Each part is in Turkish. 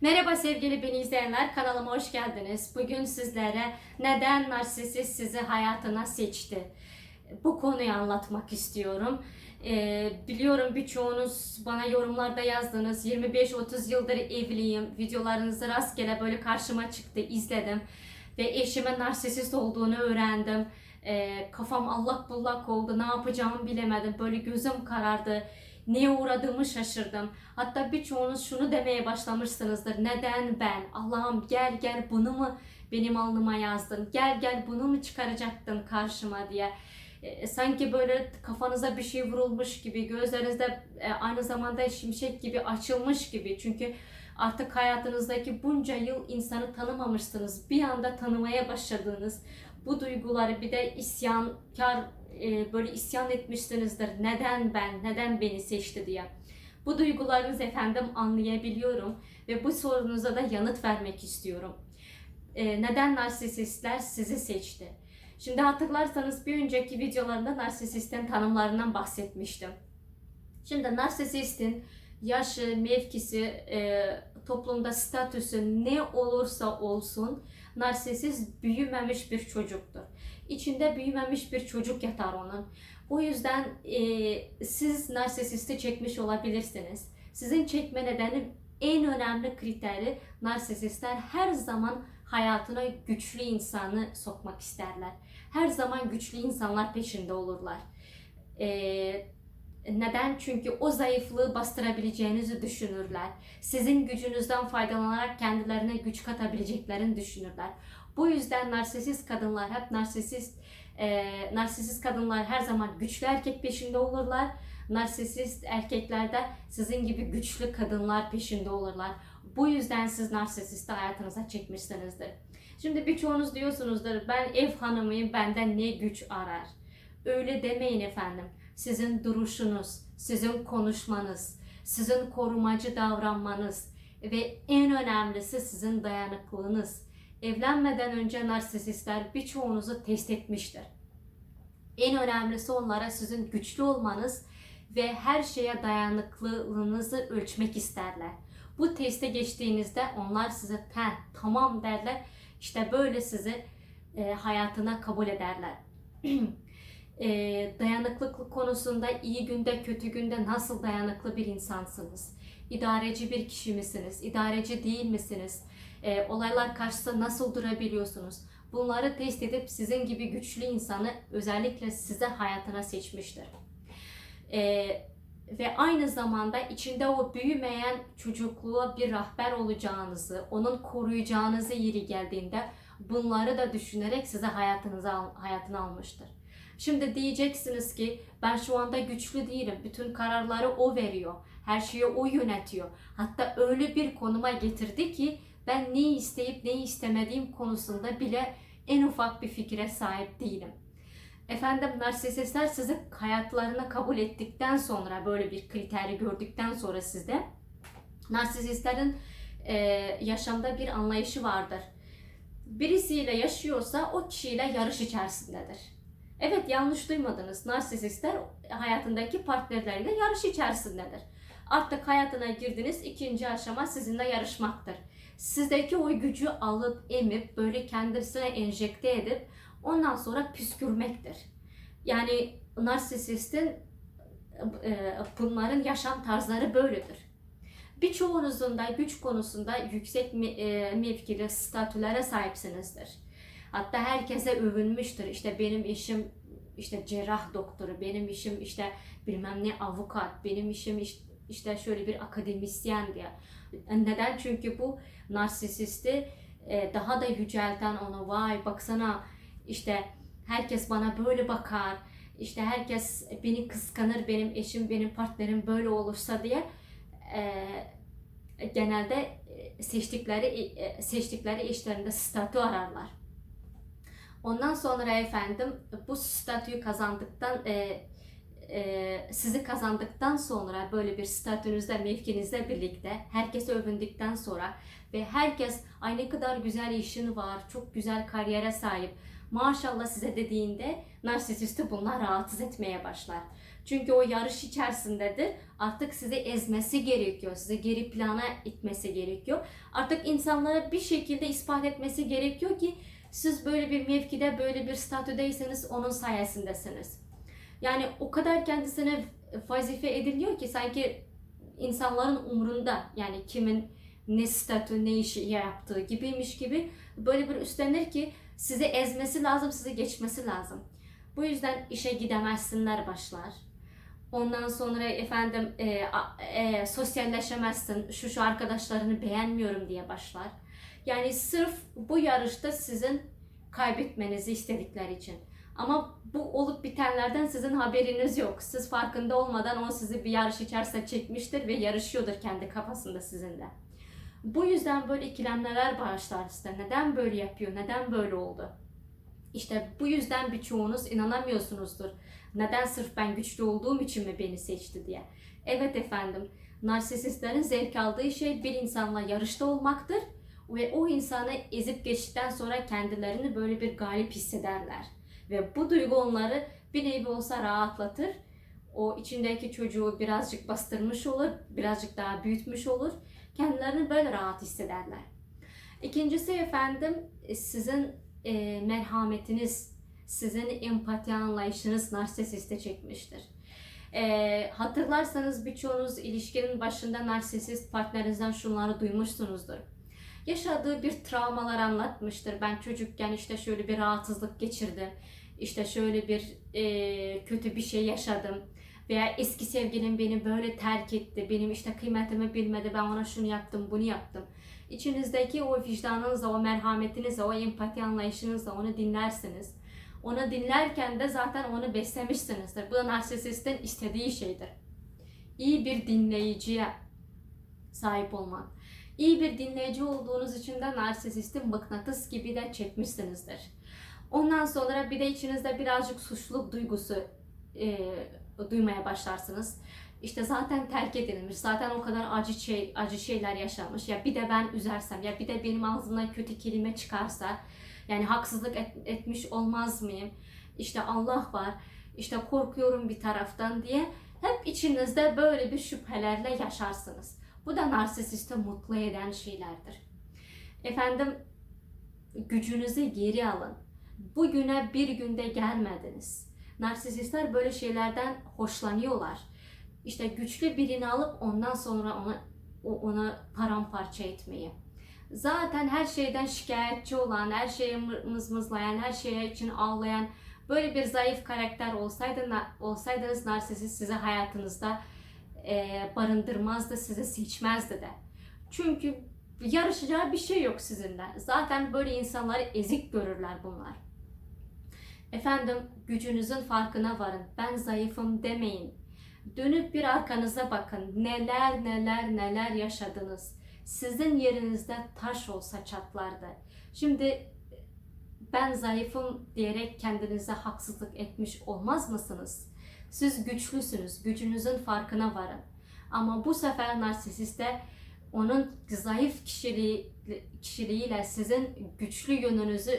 Merhaba sevgili beni izleyenler, kanalıma hoş geldiniz. Bugün sizlere neden narsisist sizi hayatına seçti? Bu konuyu anlatmak istiyorum. Ee, biliyorum birçoğunuz bana yorumlarda yazdınız. 25-30 yıldır evliyim. Videolarınızı rastgele böyle karşıma çıktı, izledim. Ve eşimin narsisist olduğunu öğrendim. Ee, kafam allak bullak oldu. Ne yapacağımı bilemedim. Böyle gözüm karardı. Neye uğradığımı şaşırdım. Hatta birçoğunuz şunu demeye başlamışsınızdır. Neden ben? Allah'ım gel gel bunu mu benim alnıma yazdın? Gel gel bunu mu çıkaracaktın karşıma diye. E, sanki böyle kafanıza bir şey vurulmuş gibi, gözlerinizde e, aynı zamanda şimşek gibi açılmış gibi. Çünkü artık hayatınızdaki bunca yıl insanı tanımamışsınız. Bir anda tanımaya başladığınız bu duyguları bir de isyankar e, böyle isyan etmişsinizdir. Neden ben, neden beni seçti diye. Bu duygularınızı efendim anlayabiliyorum ve bu sorunuza da yanıt vermek istiyorum. E, neden narsisistler sizi seçti? Şimdi hatırlarsanız bir önceki videolarımda narsisistin tanımlarından bahsetmiştim. Şimdi narsisistin yaşı, mevkisi, e, toplumda statüsü ne olursa olsun narsisist büyümemiş bir çocuktur. İçinde büyümemiş bir çocuk yatar onun. O yüzden e, siz narsisisti çekmiş olabilirsiniz. Sizin çekme nedeni en önemli kriteri narsisistler her zaman hayatına güçlü insanı sokmak isterler. Her zaman güçlü insanlar peşinde olurlar. Ee, neden? Çünkü o zayıflığı bastırabileceğinizi düşünürler. Sizin gücünüzden faydalanarak kendilerine güç katabileceklerini düşünürler. Bu yüzden narsisist kadınlar hep narsisist e, narsisist kadınlar her zaman güçlü erkek peşinde olurlar. Narsisist erkeklerde sizin gibi güçlü kadınlar peşinde olurlar. Bu yüzden siz narsisisti hayatınıza çekmişsinizdir. Şimdi birçoğunuz diyorsunuzdur ben ev hanımıyım benden ne güç arar. Öyle demeyin efendim. Sizin duruşunuz, sizin konuşmanız, sizin korumacı davranmanız ve en önemlisi sizin dayanıklılığınız. Evlenmeden önce narsisistler birçoğunuzu test etmiştir. En önemlisi onlara sizin güçlü olmanız ve her şeye dayanıklılığınızı ölçmek isterler. Bu teste geçtiğinizde onlar size tamam derler. İşte böyle sizi e, hayatına kabul ederler. e, dayanıklılık konusunda iyi günde kötü günde nasıl dayanıklı bir insansınız? İdareci bir kişi misiniz? İdareci değil misiniz? E, olaylar karşısında nasıl durabiliyorsunuz? Bunları test edip sizin gibi güçlü insanı özellikle size hayatına seçmiştir. E, ve aynı zamanda içinde o büyümeyen çocukluğa bir rehber olacağınızı, onun koruyacağınızı yeri geldiğinde bunları da düşünerek size hayatınıza hayatını almıştır. Şimdi diyeceksiniz ki ben şu anda güçlü değilim. Bütün kararları o veriyor. Her şeyi o yönetiyor. Hatta öyle bir konuma getirdi ki ben ne isteyip ne istemediğim konusunda bile en ufak bir fikre sahip değilim. Efendim narsisistler sizi hayatlarına kabul ettikten sonra böyle bir kriteri gördükten sonra sizde narsisistlerin e, yaşamda bir anlayışı vardır. Birisiyle yaşıyorsa o kişiyle yarış içerisindedir. Evet yanlış duymadınız. Narsisistler hayatındaki partnerleriyle yarış içerisindedir. Artık hayatına girdiniz ikinci aşama sizinle yarışmaktır. Sizdeki o gücü alıp emip böyle kendisine enjekte edip ondan sonra püskürmektir. Yani narsisistin e, bunların yaşam tarzları böyledir. Birçoğunuzun da güç konusunda yüksek e, mevkili statülere sahipsinizdir. Hatta herkese övünmüştür. İşte benim işim işte cerrah doktoru, benim işim işte bilmem ne avukat, benim işim işte şöyle bir akademisyen diye. Neden? Çünkü bu narsisisti e, daha da yücelten onu vay baksana işte herkes bana böyle bakar, işte herkes beni kıskanır, benim eşim, benim partnerim böyle olursa diye e, genelde seçtikleri e, seçtikleri eşlerinde statü ararlar. Ondan sonra efendim bu statüyü kazandıktan e, e, sizi kazandıktan sonra böyle bir statünüzde, mevkinizle birlikte herkese övündükten sonra ve herkes ay ne kadar güzel işin var, çok güzel kariyere sahip. maşallah size dediğinde narsisisti bunlar rahatsız etmeye başlar. Çünkü o yarış içerisindedir. Artık sizi ezmesi gerekiyor. Sizi geri plana itmesi gerekiyor. Artık insanlara bir şekilde ispat etmesi gerekiyor ki siz böyle bir mevkide, böyle bir statüdeyseniz onun sayesindesiniz. Yani o kadar kendisine vazife ediliyor ki sanki insanların umrunda yani kimin ne statü ne işi yaptığı gibiymiş gibi böyle bir üstlenir ki sizi ezmesi lazım, sizi geçmesi lazım. Bu yüzden işe gidemezsinler başlar. Ondan sonra efendim e, e, sosyalleşemezsin, şu şu arkadaşlarını beğenmiyorum diye başlar. Yani sırf bu yarışta sizin kaybetmenizi istedikleri için. Ama bu olup bitenlerden sizin haberiniz yok. Siz farkında olmadan o sizi bir yarış içerisine çekmiştir ve yarışıyordur kendi kafasında sizinle. Bu yüzden böyle ikilemler başlar size. Neden böyle yapıyor? Neden böyle oldu? İşte bu yüzden birçoğunuz inanamıyorsunuzdur. Neden sırf ben güçlü olduğum için mi beni seçti diye. Evet efendim, narsisistlerin zevk aldığı şey bir insanla yarışta olmaktır ve o insanı ezip geçtikten sonra kendilerini böyle bir galip hissederler. Ve bu duygu onları bir nevi olsa rahatlatır. O içindeki çocuğu birazcık bastırmış olur, birazcık daha büyütmüş olur. Kendilerini böyle rahat hissederler. İkincisi efendim sizin e, merhametiniz, sizin empati anlayışınız narsisiste çekmiştir. E, hatırlarsanız birçoğunuz ilişkinin başında narsisist partnerinizden şunları duymuşsunuzdur. Yaşadığı bir travmalar anlatmıştır. Ben çocukken işte şöyle bir rahatsızlık geçirdim. İşte şöyle bir e, kötü bir şey yaşadım. Veya eski sevgilim beni böyle terk etti. Benim işte kıymetimi bilmedi. Ben ona şunu yaptım, bunu yaptım. İçinizdeki o vicdanınızla, o merhametinizle, o empati anlayışınızla onu dinlersiniz. Onu dinlerken de zaten onu beslemişsinizdir. Bu da narsisistin istediği şeydir. İyi bir dinleyiciye sahip olmak. İyi bir dinleyici olduğunuz için de narsisistin mıknatıs gibi de çekmişsinizdir. Ondan sonra bir de içinizde birazcık suçluluk duygusu e, duymaya başlarsınız. İşte zaten terk edilmiş, zaten o kadar acı şey, acı şeyler yaşanmış. Ya bir de ben üzersem, ya bir de benim ağzımdan kötü kelime çıkarsa, yani haksızlık et- etmiş olmaz mıyım? İşte Allah var, işte korkuyorum bir taraftan diye hep içinizde böyle bir şüphelerle yaşarsınız. Bu da narsisisti mutlu eden şeylerdir. Efendim gücünüzü geri alın. Bugüne bir günde gelmediniz. Narsisistler böyle şeylerden hoşlanıyorlar. İşte güçlü birini alıp ondan sonra ona o- ona paramparça etmeyi. Zaten her şeyden şikayetçi olan, her şeye mızmızlayan, her şeye için ağlayan böyle bir zayıf karakter olsaydı na- olsaydınız narsisist sizi hayatınızda e, barındırmazdı, sizi seçmezdi de. Çünkü yarışacağı bir şey yok sizinle. Zaten böyle insanları ezik görürler bunlar. Efendim gücünüzün farkına varın. Ben zayıfım demeyin. Dönüp bir arkanıza bakın. Neler neler neler yaşadınız. Sizin yerinizde taş olsa çatlardı. Şimdi ben zayıfım diyerek kendinize haksızlık etmiş olmaz mısınız? Siz güçlüsünüz. Gücünüzün farkına varın. Ama bu sefer narsisiste onun zayıf kişiliği, kişiliğiyle sizin güçlü yönünüzü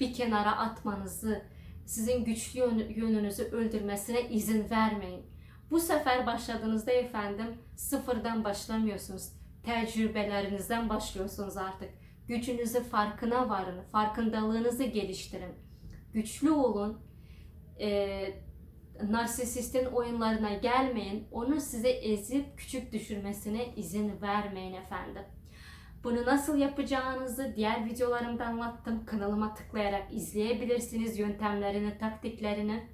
bir kenara atmanızı, sizin güçlü yön- yönünüzü öldürmesine izin vermeyin. Bu sefer başladığınızda efendim sıfırdan başlamıyorsunuz. Tecrübelerinizden başlıyorsunuz artık. Gücünüzü farkına varın, farkındalığınızı geliştirin. Güçlü olun. Ee, narsisistin oyunlarına gelmeyin. Onu size ezip küçük düşürmesine izin vermeyin efendim. Bunu nasıl yapacağınızı diğer videolarımda anlattım. Kanalıma tıklayarak izleyebilirsiniz yöntemlerini, taktiklerini.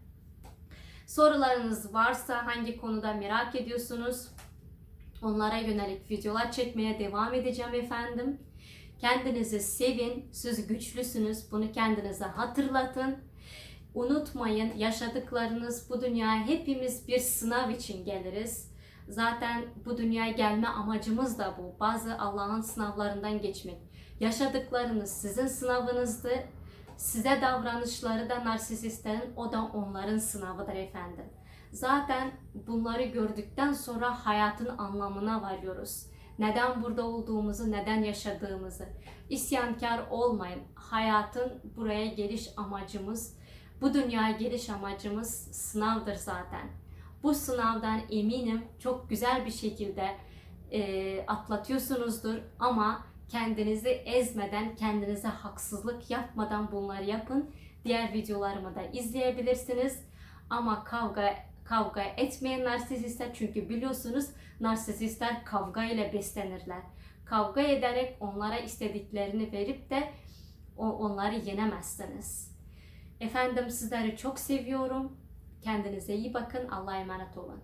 Sorularınız varsa hangi konuda merak ediyorsunuz? Onlara yönelik videolar çekmeye devam edeceğim efendim. Kendinizi sevin, siz güçlüsünüz. Bunu kendinize hatırlatın. Unutmayın yaşadıklarınız bu dünyaya hepimiz bir sınav için geliriz. Zaten bu dünyaya gelme amacımız da bu. Bazı Allah'ın sınavlarından geçmek. Yaşadıklarınız sizin sınavınızdı. Size davranışları da narsisistlerin o da onların sınavıdır efendim. Zaten bunları gördükten sonra hayatın anlamına varıyoruz. neden burada olduğumuzu, neden yaşadığımızı. İsyankar olmayın. Hayatın buraya geliş amacımız, bu dünyaya geliş amacımız sınavdır zaten. Bu sınavdan eminim çok güzel bir şekilde e, atlatıyorsunuzdur ama kendinizi ezmeden, kendinize haksızlık yapmadan bunları yapın. Diğer videolarımı da izleyebilirsiniz. Ama kavga kavga etmeyin narsisistler çünkü biliyorsunuz narsisistler kavga ile beslenirler. Kavga ederek onlara istediklerini verip de onları yenemezsiniz. Efendim sizleri çok seviyorum. Kendinize iyi bakın. Allah'a emanet olun.